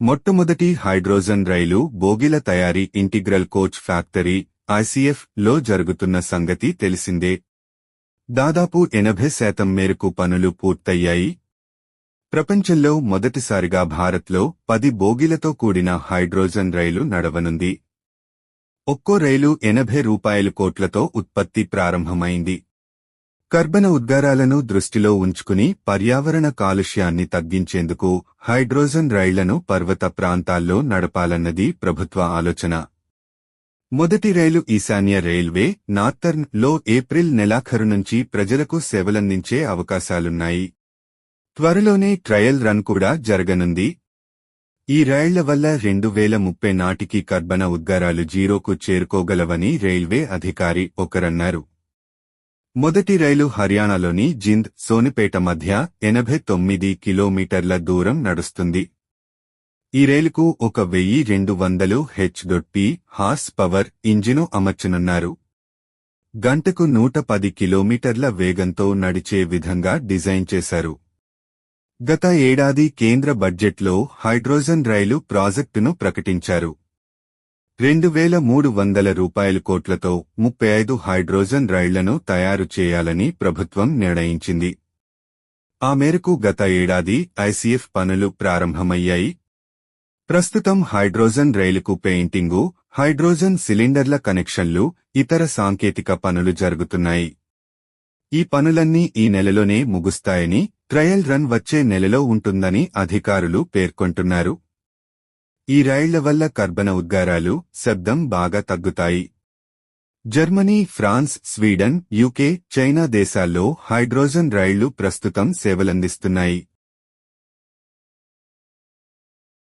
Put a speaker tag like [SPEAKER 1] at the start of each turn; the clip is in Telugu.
[SPEAKER 1] మొట్టమొదటి హైడ్రోజన్ రైలు బోగిల తయారీ ఇంటిగ్రల్ కోచ్ ఫ్యాక్టరీ ఐసీఎఫ్లో జరుగుతున్న సంగతి తెలిసిందే. దాదాపు ఎనభై శాతం మేరకు పనులు పూర్తయ్యాయి. ప్రపంచంలో మొదటిసారిగా భారత్లో పది బోగిలతో కూడిన హైడ్రోజన్ రైలు నడవనుంది. ఒక్కో రైలు ఎనభై రూపాయల కోట్లతో ఉత్పత్తి ప్రారంభమైంది. కర్బన ఉద్గారాలను దృష్టిలో ఉంచుకుని పర్యావరణ కాలుష్యాన్ని తగ్గించేందుకు హైడ్రోజన్ రైళ్ళను పర్వత ప్రాంతాల్లో నడపాలన్నది ప్రభుత్వ ఆలోచన. మొదటి రైలు ఈశాన్య రైల్వే నార్థర్న్లో ఏప్రిల్ నెలాఖరు నుంచి ప్రజలకు సేవలందించే అవకాశాలున్నాయి. త్వరలోనే ట్రయల్ రన్ కూడా జరగనుంది. ఈ రైళ్ళ వల్ల రెండు వేల ముప్పై నాటికి కర్బన ఉద్గారాలు జీరోకు చేరుకోగలవని రైల్వే అధికారి ఒకరన్నారు. మొదటి రైలు హర్యానాలోని జింద్ సోనిపేట మధ్య ఎనభై తొమ్మిది కిలోమీటర్ల దూరం నడుస్తుంది. ఈ రైలుకు ఒక వెయ్యి రెండు వందలు H P horse power engine అమర్చనున్నారు. గంటకు నూట పది కిలోమీటర్ల వేగంతో నడిచే విధంగా డిజైన్ చేశారు. గత ఏడాది కేంద్ర బడ్జెట్లో హైడ్రోజన్ రైలు ప్రాజెక్టును ప్రకటించారు. రెండు వేల మూడు వందల రూపాయల కోట్లతో ముప్పై ఐదు హైడ్రోజన్ రైళ్ళను తయారు చేయాలని ప్రభుత్వం నిర్ణయించింది. ఆ మేరకు గత ఏడాది ఐసీఎఫ్ పనులు ప్రారంభమయ్యాయి. ప్రస్తుతం హైడ్రోజన్ రైలుకు పెయింటింగు హైడ్రోజన్ సిలిండర్ల కనెక్షన్లు ఇతర సాంకేతిక పనులు జరుగుతున్నాయి. ఈ పనులన్నీ ఈ నెలలోనే ముగుస్తాయని ట్రయల్ రన్ వచ్చే నెలలో ఉంటుందని అధికారులు పేర్కొంటున్నారు. ఈ రైళ్ళ వల్ల కర్బన ఉద్గారాలు శబ్దం బాగా తగ్గుతాయి. Germany France Sweden UK China దేశాల్లో హైడ్రోజన్ రైళ్ళు ప్రస్తుతం సేవలందిస్తున్నాయి.